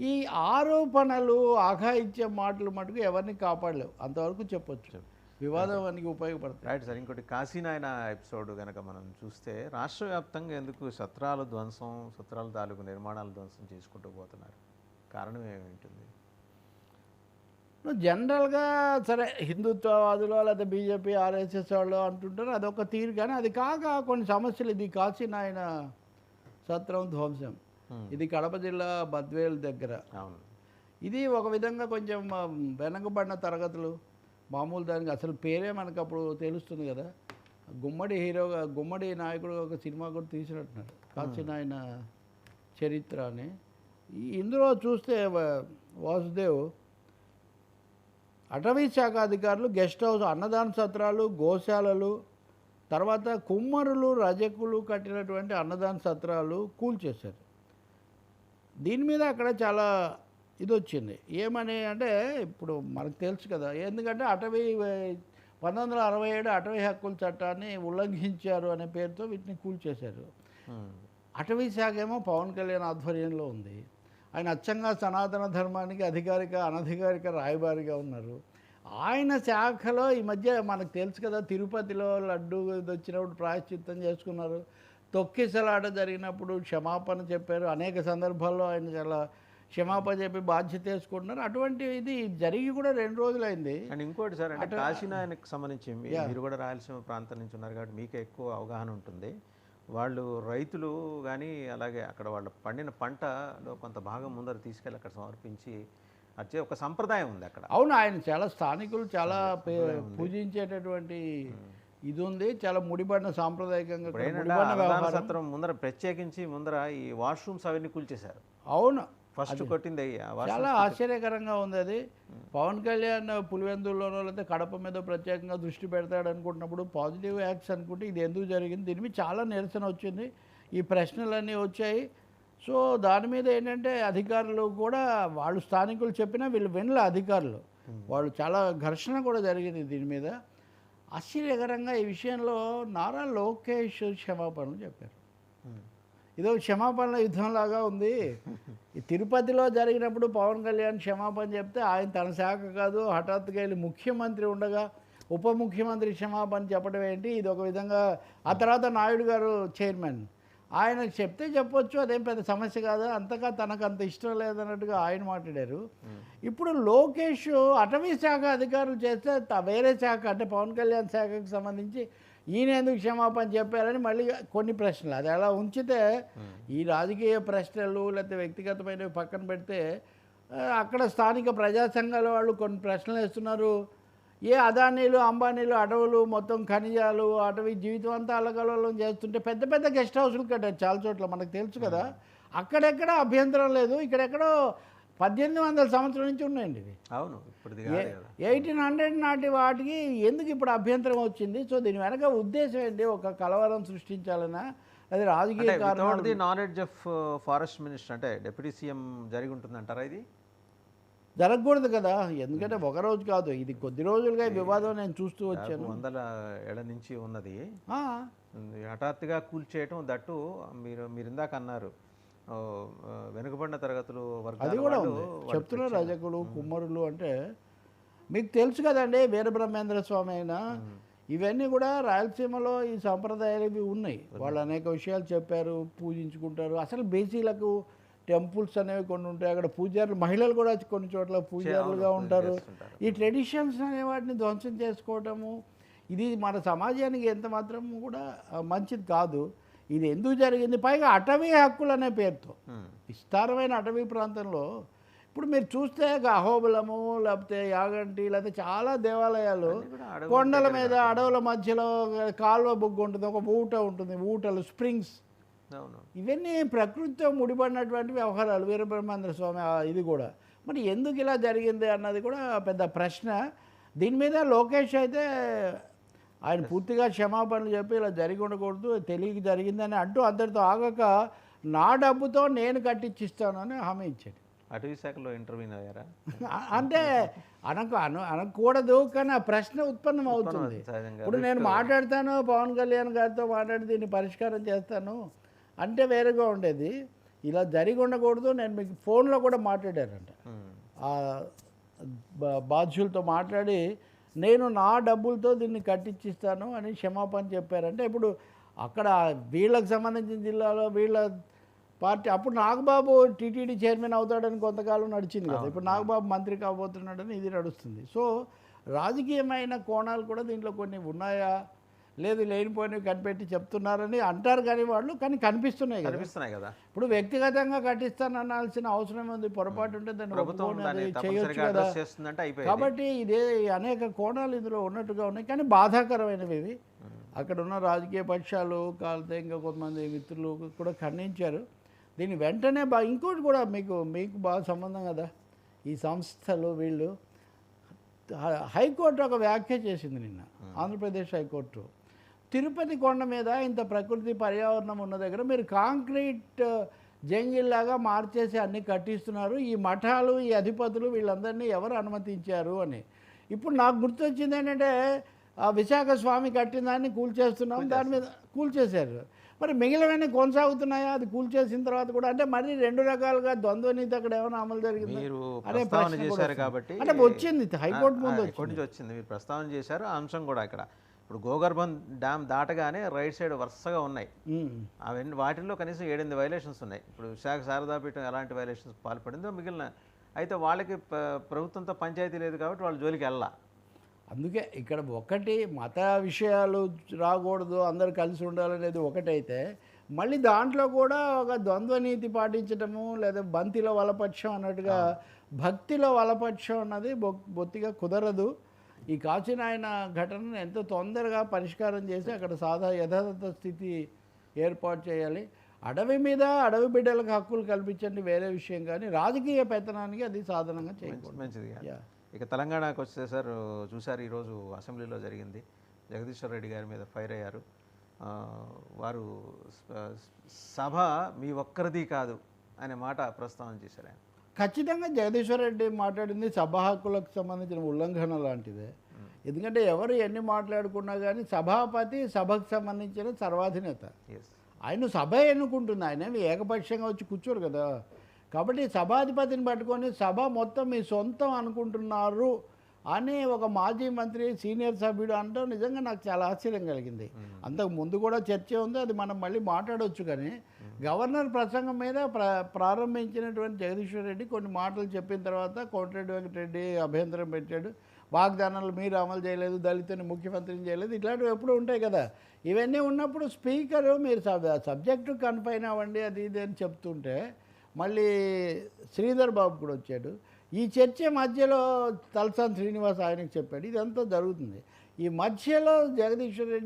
ఈ ఆరోపణలు ఆఘాయిత్య మాటలు మటుకు ఎవరిని కాపాడలేవు. అంతవరకు చెప్పొచ్చు. వివాదానికి ఉపయోగపడతాయి. రైట్ సార్ ఇంకోటి కాశీనాయన ఎపిసోడ్ కనుక మనం చూస్తే రాష్ట్ర వ్యాప్తంగా ఎందుకు సత్రాల ధ్వంసం సత్రాల తాలూకు నిర్మాణాల ధ్వంసం చేసుకుంటూ పోతున్నారు? కారణం ఏమింటుంది? నువ్వు జనరల్గా సరే హిందుత్వవాదులు లేదా బీజేపీ ఆర్ఎస్ఎస్ వాళ్ళు అంటుంటారు అదొక తీరు. కానీ అది కాక కొన్ని సమస్యలు ఇది కాసిన ఆయన సత్రం ధ్వంసం. ఇది కడప జిల్లా బద్వేల్ దగ్గర. అవును. ఇది ఒక విధంగా కొంచెం వెనకబడిన తరగతులు. మామూలు దానికి అసలు పేరే మనకు అప్పుడు తెలుస్తుంది కదా. గుమ్మడి హీరోగా గుమ్మడి నాయకుడు ఒక సినిమా కూడా తీసినట్టున్నారు కాసిన ఆయన చరిత్ర అని. ఇందులో చూస్తే వాసుదేవ్ అటవీ శాఖ అధికారులు గెస్ట్ హౌస్ అన్నదాన సత్రాలు గోశాలలు తర్వాత కుమ్మరులు రజకులు కట్టినటువంటి అన్నదాన సత్రాలు కూల్చేశారు. దీని మీద అక్కడ చాలా ఇది వచ్చింది ఏమని అంటే ఇప్పుడు మనకు తెలుసు కదా ఎందుకంటే అటవీ పంతొమ్మిది వందల అరవై ఏడు అటవీ హక్కుల చట్టాన్ని ఉల్లంఘించారు అనే పేరుతో వీటిని కూల్చేశారు. Hmm. అటవీ శాఖ ఏమో పవన్ కళ్యాణ్ ఆధ్వర్యంలో ఉంది. ఆయన అచ్చంగా సనాతన ధర్మానికి అధికారిక అనధికారిక రాయబారిగా ఉన్నారు. ఆయన శాఖలో ఈ మధ్య మనకు తెలుసు కదా తిరుపతిలో లడ్డు ఇది వచ్చినప్పుడు ప్రాయశ్చిత్తం చేసుకున్నారు. తొక్కిసలాట జరిగినప్పుడు క్షమాపణ చెప్పారు. అనేక సందర్భాల్లో ఆయన చాలా క్షమాపణ చెప్పి బాధ్యత వేసుకుంటున్నారు. అటువంటి ఇది జరిగి కూడా రెండు రోజులైంది. అండ్ ఇంకోటి సార్ అంటే కాశీనాయనకు సంబంధించి మీరు కూడా రాయలసీమ ప్రాంతం నుంచి ఉన్నారు కాబట్టి మీకే ఎక్కువ అవగాహన ఉంటుంది. వాళ్ళు రైతులు కానీ అలాగే అక్కడ వాళ్ళ పండిన పంటలో కొంత భాగం ముందర తీసుకెళ్ళి అక్కడ సమర్పించి వచ్చే ఒక సంప్రదాయం ఉంది అక్కడ. అవును ఆయన చాలా స్థానికులు చాలా పే- పూజించేటటువంటి ఇది ఉంది చాలా ముడిపడిన సాంప్రదాయకంగా సత్రం ముందర ప్రత్యేకించి ముందర ఈ వాష్రూమ్స్ అవన్నీ కూల్చేశారు. అవును. ఫస్ట్ కొట్టింది. చాలా ఆశ్చర్యకరంగా ఉంది అది. పవన్ కళ్యాణ్ పులివెందుల్లోనో లేకపోతే కడప మీద ప్రత్యేకంగా దృష్టి పెడతాడు అనుకుంటున్నప్పుడు పాజిటివ్ యాక్ట్స్ అనుకుంటే ఇది ఎందుకు జరిగింది? దీని మీద చాలా నిరసన వచ్చింది. ఈ ప్రశ్నలన్నీ వచ్చాయి. సో దాని మీద ఏంటంటే అధికారులు కూడా వాళ్ళు స్థానికులు చెప్పినా వీళ్ళు వినలే అధికారులు. వాళ్ళు చాలా ఘర్షణ కూడా జరిగింది దీని మీద. ఆశ్చర్యకరంగా ఈ విషయంలో నారా లోకేష్ క్షమాపణలు చెప్పారు. ఇదో క్షమాపణల యుద్ధంలాగా ఉంది. ఈ తిరుపతిలో జరిగినప్పుడు పవన్ కళ్యాణ్ క్షమాపణ చెప్తే ఆయన తన శాఖ కాదు హఠాత్తుగా వెళ్ళి ముఖ్యమంత్రి ఉండగా ఉప ముఖ్యమంత్రి క్షమాపణ చెప్పడం ఏంటి? ఇది ఒక విధంగా ఆ తర్వాత నాయుడు గారు చైర్మన్. ఆయన చెప్తే చెప్పొచ్చు అదేం పెద్ద సమస్య కాదు అంతగా తనకు అంత ఇష్టం లేదన్నట్టుగా ఆయన మాట్లాడారు. ఇప్పుడు లోకేష్ అటవీ శాఖ అధికారులు చేస్తే వేరే శాఖ అంటే పవన్ కళ్యాణ్ శాఖకు సంబంధించి ఈయన ఎందుకు క్షమాపణ చెప్పారని మళ్ళీ కొన్ని ప్రశ్నలు. అది అలా ఉంచితే ఈ రాజకీయ ప్రశ్నలు లేకపోతే వ్యక్తిగతమైనవి పక్కన పెడితే అక్కడ స్థానిక ప్రజా సంఘాల వాళ్ళు కొన్ని ప్రశ్నలు వేస్తున్నారు. ఏ అదానీలు అంబానీలు అడవులు మొత్తం ఖనిజాలు అటవీ జీవితం అంతా అల్లకల్లోలం చేస్తుంటే పెద్ద పెద్ద గెస్ట్ హౌస్లు కట్టారు చాలా చోట్ల మనకు తెలుసు కదా. అక్కడెక్కడ అభ్యంతరం లేదు. ఇక్కడెక్కడో పద్దెనిమిది వందల సంవత్సరం నుంచి ఉన్నాయండి ఇవి. అవును ఇప్పుడు ఎయిటీన్ హండ్రెడ్ నాటి వాటికి ఎందుకు ఇప్పుడు అభ్యంతరం వచ్చింది? సో దీని వెనక ఉద్దేశం ఏంటి? ఒక కలవరం సృష్టించాలనా? అది రాజకీయ నాలెడ్జ్ ఆఫ్ ఫారెస్ట్ మినిస్టర్ అంటే డిప్యూటీ సీఎం జరిగి ఉంటుంది అంటారా ఇది? జరగకూడదు కదా. ఎందుకంటే ఒక రోజు కాదు. ఇది కొద్ది రోజులుగా వివాదం నేను చూస్తూ వచ్చాను. వందల ఏళ్ళ నుంచి ఉన్నది. హఠాత్తుగా కూల్చేయటం దట్టు మీరు మీరు ఇందాక అన్నారు. వెనుకబడిన తరగతులు అది కూడా చెప్తున్నారు రజకులు కుమ్మరులు అంటే మీకు తెలుసు కదండి వీరబ్రహ్మేంద్ర స్వామి అయినా. ఇవన్నీ కూడా రాయలసీమలో ఈ సాంప్రదాయాలు ఇవి ఉన్నాయి. వాళ్ళు అనేక విషయాలు చెప్పారు పూజించుకుంటారు. అసలు బీసీలకు టెంపుల్స్ అనేవి కొన్ని ఉంటాయి. అక్కడ పూజారులు మహిళలు కూడా కొన్ని చోట్ల పూజారులుగా పూజ ఉంటారు. ఈ ట్రెడిషన్స్ అనే వాటిని ధ్వంసం చేసుకోవటము ఇది మన సమాజానికి ఎంత మాత్రం కూడా మంచిది కాదు. ఇది ఎందుకు జరిగింది? పైగా అటవీ హక్కులు అనే పేరుతో. విస్తారమైన అటవీ ప్రాంతంలో ఇప్పుడు మీరు చూస్తే అహోబలము లేకపోతే యాగంటి లేకపోతే చాలా దేవాలయాలు కొండల మీద అడవుల మధ్యలో కాలువ బొగ్గు ఉంటుంది ఒక ఊట ఉంటుంది ఊటలు స్ప్రింగ్స్. ఇవన్నీ ప్రకృతితో ముడిపడినటువంటి వ్యవహారాలు వీరబ్రహ్మేంద్ర స్వామి ఇది కూడా. మరి ఎందుకు ఇలా జరిగింది అన్నది కూడా పెద్ద ప్రశ్న. దీని మీద లోకేష్ అయితే ఆయన పూర్తిగా క్షమాపణలు చెప్పి ఇలా జరిగి ఉండకూడదు తెలియక జరిగిందని అంటూ అందరితో ఆగక నా డబ్బుతో నేను కట్టించిస్తాను అని హామీ ఇచ్చాడు. అటవీ శాఖలో ఇంటర్వ్యూ అయ్యారా? అంటే అనకు అను అనకూడదు కానీ ఆ ప్రశ్న ఉత్పన్నం అవుతుంది. ఇప్పుడు నేను మాట్లాడతాను పవన్ కళ్యాణ్ గారితో మాట్లాడి దీన్ని పరిష్కారం చేస్తాను. అంటే వేరుగా ఉండేది. ఇలా జరిగి ఉండకూడదు. నేను మీకు ఫోన్లో కూడా మాట్లాడారంట బాధ్యులతో మాట్లాడి నేను నా డబ్బులతో దీన్ని కట్టించిస్తాను అని క్షమాపణ చెప్పారంటే ఇప్పుడు అక్కడ వీళ్ళకి సంబంధించిన జిల్లాలో వీళ్ళ పార్టీ అప్పుడు నాగబాబు టీటీడీ చైర్మన్ అవుతాడని కొంతకాలం నడిచింది కదా. ఇప్పుడు నాగబాబు మంత్రి కాబోతున్నాడని ఇది నడుస్తుంది. సో రాజకీయమైన కోణాలు కూడా దీంట్లో కొన్ని ఉన్నాయా? లేదు లేనిపోయినవి కనిపెట్టి చెప్తున్నారని అంటారు కానీ వాళ్ళు కానీ కనిపిస్తున్నాయి కదా. కనిపిస్తున్నాయి కదా. ఇప్పుడు వ్యక్తిగతంగా కట్టిస్తాననాల్సిన అవసరం ఉంది పొరపాటు ఉంటే దాన్ని చేయొచ్చు కదా. కాబట్టి ఇదే అనేక కోణాలు ఇందులో ఉన్నట్టుగా ఉన్నాయి కానీ బాధాకరమైనవి ఇవి. అక్కడ ఉన్న రాజకీయ పక్షాలు కాలితే ఇంకా కొంతమంది మిత్రులు కూడా ఖండించారు. దీన్ని వెంటనే బా ఇంకోటి కూడా మీకు మీకు బాగా సంబంధం కదా. ఈ సంస్థలు వీళ్ళు హైకోర్టు ఒక వ్యాఖ్య చేసింది నిన్న ఆంధ్రప్రదేశ్ హైకోర్టు. తిరుపతి కొండ మీద ఇంత ప్రకృతి పర్యావరణం ఉన్న దగ్గర మీరు కాంక్రీట్ జంగిల్లాగా మార్చేసి అన్ని కట్టిస్తున్నారు. ఈ మఠాలు ఈ అధిపతులు వీళ్ళందరినీ ఎవరు అనుమతించారు అని. ఇప్పుడు నాకు గుర్తొచ్చింది ఏంటంటే ఆ విశాఖ స్వామి కట్టిన దాన్ని కూల్చేస్తున్నాం దాని మీద కూల్చేశారు. మరి మిగిలినవన్నీ కొనసాగుతున్నాయా? అది కూల్చేసిన తర్వాత కూడా అంటే మరి రెండు రకాలుగా ద్వంద్వ నీతి అక్కడ ఏమైనా అమలు జరిగింది? చేశారు. కాబట్టి అంటే వచ్చింది హైకోర్టు ముందు వచ్చింది. మీరు ప్రస్తావన చేశారు ఆ అంశం కూడా ఇక్కడ ఇప్పుడు గోగర్భం డ్యామ్ దాటగానే రైట్ సైడ్ వరుసగా ఉన్నాయి. అవన్నీ వాటిల్లో కనీసం ఏడెనిమిది వైలేషన్స్ ఉన్నాయి. ఇప్పుడు విశాఖ శారదాపీఠం ఎలాంటి వైలేషన్స్ పాల్పడిందో మిగిలిన అయితే వాళ్ళకి ప్రభుత్వంతో పంచాయతీ లేదు కాబట్టి వాళ్ళు జోలికి వెళ్ళా అందుకే ఇక్కడ ఒకటి మత విషయాలు రాకూడదు అందరు కలిసి ఉండాలనేది ఒకటైతే మళ్ళీ దాంట్లో కూడా ఒక ద్వంద్వ నీతి పాటించడము లేదా బంతిలో వలపక్షం అన్నట్టుగా భక్తిలో వలపక్షం అన్నది బొత్తిగా కుదరదు. ఈ కాచినాయన ఘటనను ఎంతో తొందరగా పరిష్కారం చేసి అక్కడ సాదా యథాతథ స్థితి ఏర్పాటు చేయాలి. అడవి మీద అడవి బిడ్డలకు హక్కులు కల్పించండి వేరే విషయం కానీ రాజకీయ పెత్తనానికి అది సాధనంగా చేయకూడదు. మంచిది. ఇక తెలంగాణకు వస్తే సార్ చూసారు ఈరోజు అసెంబ్లీలో జరిగింది. జగదీశ్వర్ రెడ్డి గారి మీద ఫైర్ అయ్యారు. వారు సభ మీ ఒక్కరిది కాదు అనే మాట ప్రస్తావన చేశారు ఆయన. ఖచ్చితంగా జగదీశ్వర్ రెడ్డి మాట్లాడింది సభా హక్కులకు సంబంధించిన ఉల్లంఘన లాంటిదే. ఎందుకంటే ఎవరు ఎన్ని మాట్లాడుకున్నా కానీ సభాపతి సభకు సంబంధించిన సర్వాధినేత. ఆయన సభ ఎన్నుకుంటుంది. ఆయన ఏకపక్షంగా వచ్చి కూర్చోరు కదా. కాబట్టి సభాధిపతిని పట్టుకొని సభ మొత్తం మీ సొంతం అనుకుంటున్నారు అని ఒక మాజీ మంత్రి సీనియర్ సభ్యుడు అంటాం నిజంగా నాకు చాలా ఆశ్చర్యం కలిగింది. అంతకు ముందు కూడా చర్చ ఉంది. అది మనం మళ్ళీ మాట్లాడవచ్చు కానీ గవర్నర్ ప్రసంగం మీద ప్ర ప్రారంభించినటువంటి జగదీశ్వర్ రెడ్డి కొన్ని మాటలు చెప్పిన తర్వాత కోటిరెడ్డి వెంకటరెడ్డి అభ్యంతరం పెట్టాడు. వాగ్దానాలు మీరు అమలు చేయలేదు దళితుని ముఖ్యమంత్రిని చేయలేదు ఇట్లాంటివి ఎప్పుడు ఉంటాయి కదా. ఇవన్నీ ఉన్నప్పుడు స్పీకరు మీరు సబ్ సబ్జెక్టు కన్ఫైన్ అవ్వండి అది ఇది అని చెప్తుంటే మళ్ళీ శ్రీధర్ బాబు కూడా వచ్చాడు. ఈ చర్చ మధ్యలో తలసాని శ్రీనివాస్ ఆయనకు చెప్పాడు. ఇదంతా జరుగుతుంది. ఈ మధ్యలో జగదీశ్వర్ రెడ్డి